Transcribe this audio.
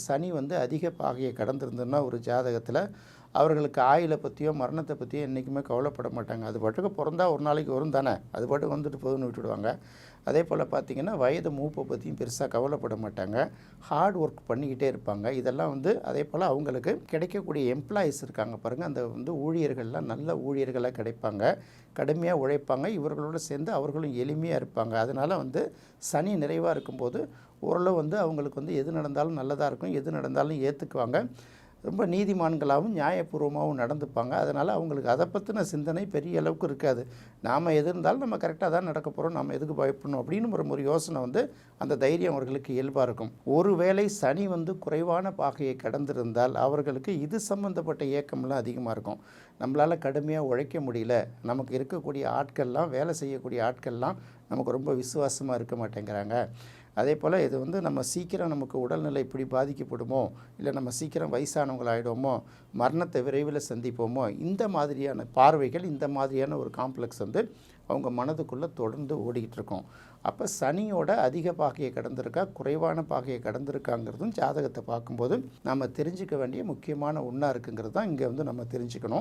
சனி வந்து அதிக பாகையை கடந்திருந்ததுன்னா ஒரு ஜாதகத்தில் அவர்களுக்கு ஆயிலை பற்றியோ மரணத்தை பற்றியோ என்றைக்குமே கவலைப்பட மாட்டாங்க. அது பாட்டுக்கு பிறந்தா ஒரு நாளைக்கு வரும் தானே. அது பாட்டுக்கு வந்துட்டு போதுன்னு விட்டுடுவாங்க. அதே போல் பார்த்தீங்கன்னா வயது மூப்பை பற்றியும் பெருசாக கவலைப்பட மாட்டாங்க. ஹார்ட் ஒர்க் பண்ணிக்கிட்டே இருப்பாங்க. இதெல்லாம் வந்து அதே போல் அவங்களுக்கு கிடைக்கக்கூடிய எம்ப்ளாயீஸ் இருக்காங்க பாருங்கள் அந்த வந்து ஊழியர்கள்லாம் நல்ல ஊழியர்களாக கிடைப்பாங்க. கடுமையாக உழைப்பாங்க. இவர்களோடு சேர்ந்து அவர்களும் எளிமையாக இருப்பாங்க. அதனால் வந்து சனி நிறைவாக இருக்கும்போது ஓரளவு வந்து அவங்களுக்கு வந்து எது நடந்தாலும் நல்லதாக இருக்கும். எது நடந்தாலும் ஏற்றுக்குவாங்க ரொம்ப நீதிமான்களாகவும் நியாயபூர்வமாகவும் நடந்துப்பாங்க. அதனால் அவங்களுக்கு அதை பற்றின சிந்தனை பெரிய அளவுக்கு இருக்காது. நாம் எது இருந்தாலும் நம்ம கரெக்டாக தான் நடக்க போகிறோம் நம்ம எதுக்கு பயப்படணும் அப்படின்னு ஒரு ஒரு யோசனை வந்து அந்த தைரியம் அவர்களுக்கு இயல்பாக இருக்கும். ஒருவேளை சனி வந்து குறைவான பாகையை கடந்திருந்தால் அவர்களுக்கு இது சம்மந்தப்பட்ட இயக்கம்லாம் அதிகமாக இருக்கும். நம்மளால் கடுமையாக உழைக்க முடியல. நமக்கு இருக்கக்கூடிய ஆட்கள்லாம் வேலை செய்யக்கூடிய ஆட்கள்லாம் நமக்கு ரொம்ப விசுவாசமாக இருக்க மாட்டேங்கிறாங்க. அதே போல் இது வந்து நம்ம சீக்கிரம் நமக்கு உடல்நிலை இப்படி பாதிக்கப்படுமோ இல்லை நம்ம சீக்கிரம் வயசானவங்களாயிடுவோமோ மரணத்தை விரைவில் சந்திப்போமோ இந்த மாதிரியான பார்வைகள் இந்த மாதிரியான ஒரு காம்ப்ளெக்ஸ் வந்து அவங்க மனதுக்குள்ளே தொடர்ந்து ஓடிக்கிட்டு இருக்கோம். அப்போ சனியோட அதிக பாகையை கடந்திருக்கா குறைவான பாகையை கடந்திருக்காங்கிறதும் ஜாதகத்தை பார்க்கும்போது நம்ம தெரிஞ்சுக்க வேண்டிய முக்கியமான ஒன்றா இருக்குங்கிறது தான் இங்கே வந்து நம்ம தெரிஞ்சுக்கணும்.